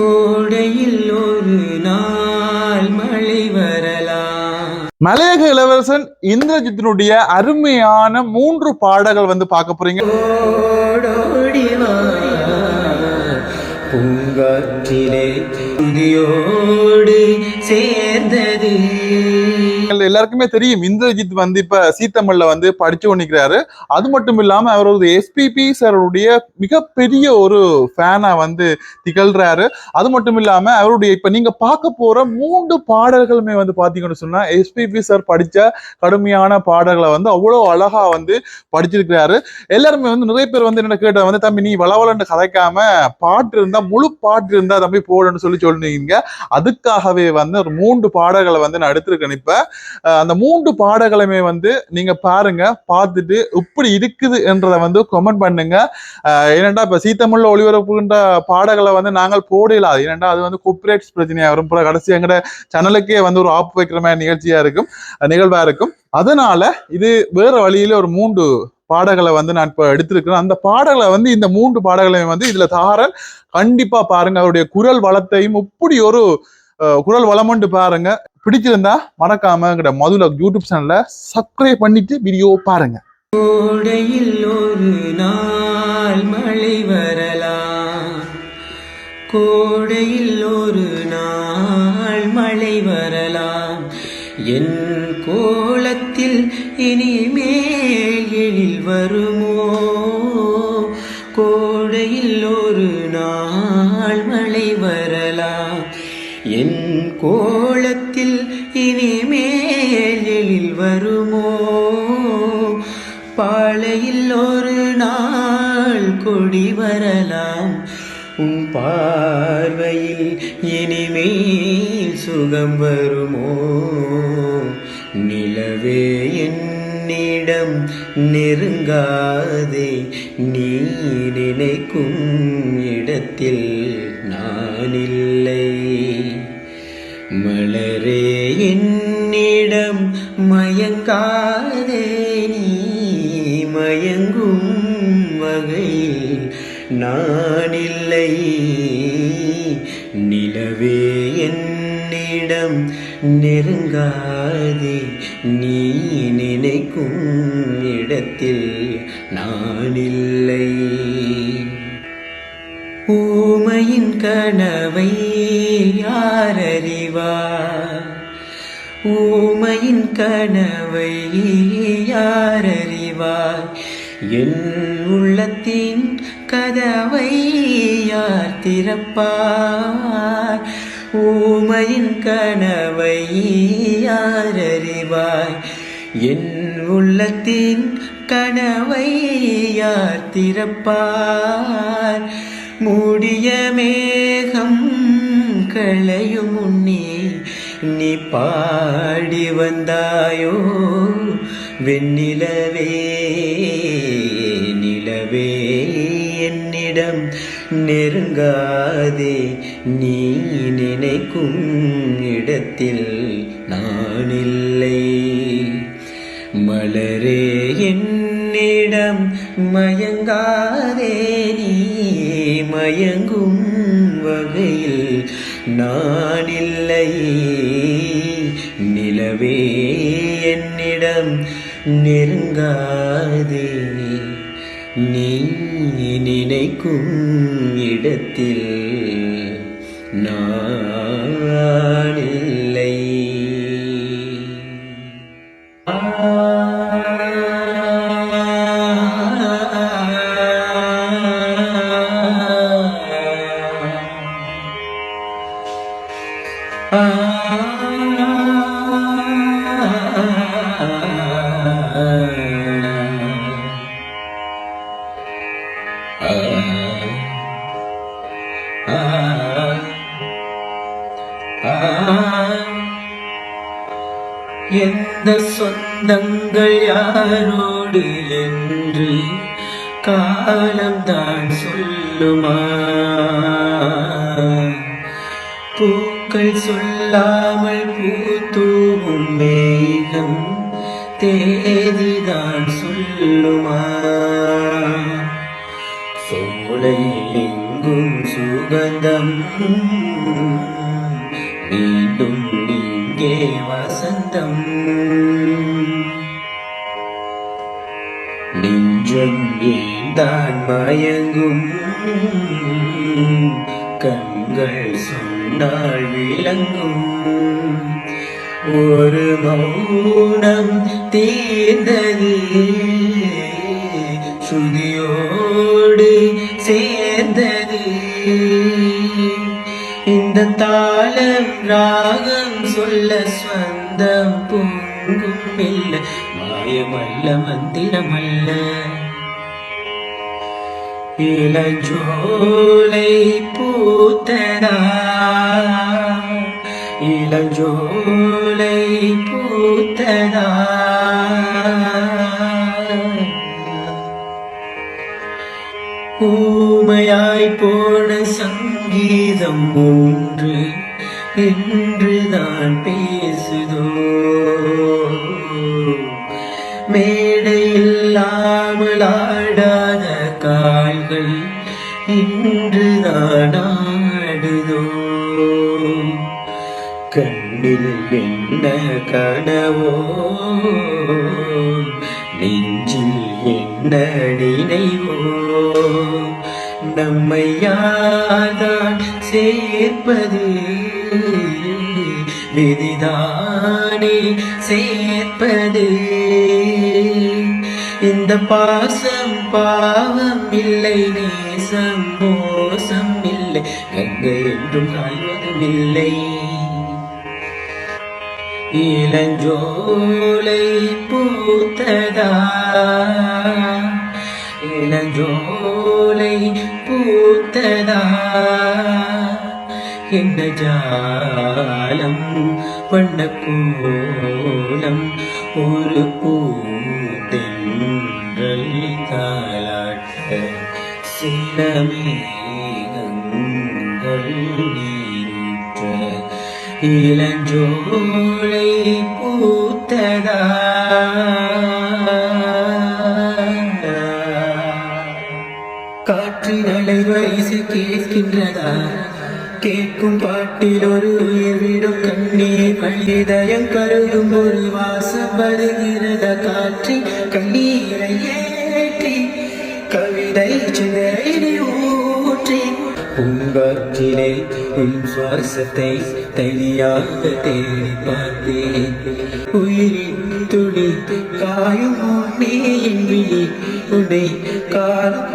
கோடையில் ஒரு நாள் மழை வரலாம். மலையக இளவரசன் இந்திரஜித்தினுடைய அருமையான மூன்று பாடல்கள் வந்து பார்க்க போறீங்க. ஓடோடி வா. பூங்காற்றிலே துதியோடு சேர்ந்தது. எங்கள் எல்லாருக்குமே தெரியும். இந்திரஜித் வந்து இப்ப சீத்தமிழ்ல வந்து படிச்சு கொண்டிருக்கிறாரு. அது மட்டும் இல்லாம அவரது எஸ்பிபி சாருடைய மிகப்பெரிய ஒரு ஃபேனா வந்து திகழ்றாரு. அது மட்டும் இல்லாம அவருடைய இப்ப நீங்க பார்க்க போற மூன்று பாடல்களுமே வந்து பாத்தீங்கன்னு சொன்னா எஸ்பிபி சார் படிச்ச கடுமையான பாடல்களை வந்து அவ்வளவு அழகா வந்து படிச்சிருக்கிறாரு. எல்லாருமே வந்து நிறைய பேர் வந்து என்ன கேட்ட வந்து தம்பி நீ வளவலன்னு கதைக்காம பாட்டு இருந்தா முழு பாட்டு இருந்தா தம்பி போடணும்னு சொல்லி சொல்லுவீங்க அதுக்காகவே வந்து ஒரு மூன்று பாடல்களை வந்து நான் எடுத்திருக்கேன் இப்ப. அந்த மூன்று பாடகளுமே வந்து நீங்க பாருங்க பார்த்துட்டு இப்படி இருக்குது என்றதை வந்து கமெண்ட் பண்ணுங்க. அஹ் ஏனெண்டா இப்ப சீத்தமிழ்ல ஒளிபரப்புகின்ற பாடகளை வந்து நாங்கள் போடல. அது ஏனெண்டா அது வந்து குப்ரேட்ஸ் பிரச்சனையா வரும். அப்புறம் கடைசி எங்கட சேனலுக்கே வந்து ஒரு ஆப்பு வைக்கிற மாதிரி நிகழ்ச்சியா இருக்கும் நிகழ்வா இருக்கும். அதனால இது வேற வழியில ஒரு மூன்று பாடகளை வந்து நான் இப்போ எடுத்திருக்கிறேன். அந்த பாடகளை வந்து இந்த மூன்று பாடல்களையும் வந்து இதுல தாரன் கண்டிப்பா பாருங்க. அவருடைய குரல் வளத்தையும் இப்படி ஒரு குரல் வளமண்டு பாருங்க. பிடிச்சிருந்தா மறக்காம எங்கட மதுல யூடியூப் சேனல்ல சப்ஸ்கிரைப் பண்ணிட்டு வீடியோ பாருங்க. கோடையில் ஒரு நாள் மழை வரலாம். கோடையில் ஒரு நாள் மழை வரலாம். என் கோலத்தில் இனிமேல் எழில் வருமோ? கோடையில் ஒரு நாள் மழை வரலாம். என் கோலத்தில் இனிமேலில் வருமோ? பாளையில் ஒரு நாள் கொடி வரலாம். உன் பார்வையில் இனிமேல் சுகம் வருமோ? நிலவே என்னிடம் நெருங்காதே நீ நினைக்கும் இடத்தில் நான் இல்லை மலரே என்னிடம் மயங்காதே நீ மயங்கும் வகையில் நான் இல்லை நிலவே என்னிடம் நெருங்காதே நீ நினைக்கும் இடத்தில் நான் இல்லை ஊமையின் கனவை யார் அறிவார் ஊமையின் கனவை யார் அறிவார் என் உள்ளத்தின் கதவை யார் திறப்பார்? ஊமையின் கனவை யார் அறிவார் என் உள்ளத்தின் கனவை யார் திறப்பார்? மூடிய மேகம் களையும் முன்னே நீ பாடி வந்தாயோ? வெண்ணிலவே நிலவே என்னிடம் நெருங்காதே. நீ நினைக்கும் இடத்தில் நான் இல்லை மலரே என்னிடம் மயங்காதே. நீ மயங்கும் நான் இல்லை நிலவே என்னிடம் நெருங்காதே. நீ நினைக்கும் இடத்தில் நான் எந்த சொந்தங்கள் யாரோடு என்று காலம்தான் சொல்லுமா? பூக்கள் சொல்லாமல் பூத்தூவும் மேகம் தேதிதான் சொல்லுமா? சோலை எங்கும் சுகந்தம் மீண்டும் இங்கே வசந்தம். நெஞ்சம் ஏந்தான் மயங்கும் கண்கள் நாள் விளங்கும். ஒரு மௌனம் தீர்ந்தது. சுதியோடு சேர்ந்தது இந்த தாளம் ராகம் சொல்ல சொந்தம் பொங்கும் இல்லை. மாயமல்ல மந்திரமல்ல. இளஞ்சோலை பூத்ததா இளஞ்சோலை பூத்ததா ஊமையாய் போன சங்கீதம் ஒன்று என்றுதான் பேசுதோ? இன்று நாடாடுதோ கண்ணில் என்ன கனவோ நெஞ்சில் என்ன நினைவோ நம்மை யார்தான் சேர்ப்பது? விதிதானே சேர்ப்பது? இந்த பாசம் பாவம் இல்லை நேசம் மோசம் இல்லை கங்கை என்றும் காய்வதும் இல்லை இளஞ்சோலை பூத்ததா இளஞ்சோலை பூத்ததா? என்ன ஜாலம் பண்ண கோலம்? ஒரு பூத்தே தாளாட்ட சில மேகங்கள் நீரூற்ற இளஞ்சோலை பூத்ததா காற்றின் அலைவரிசை கேட்கின்றதா கேட்கும் பாட்டில் ஒரு உயிர் கண்ணீர் பள்ளிதயம் கருதும் ஒரு வாசம் வருகிறத காற்றின் கண்ணீரையே பூங்காற்றிலே உன் சுவாசத்தை தனியாக தேடி பார்த்தேன். உயிரின் துளி காயும் முன்னே என் விழி உன்னை காணும்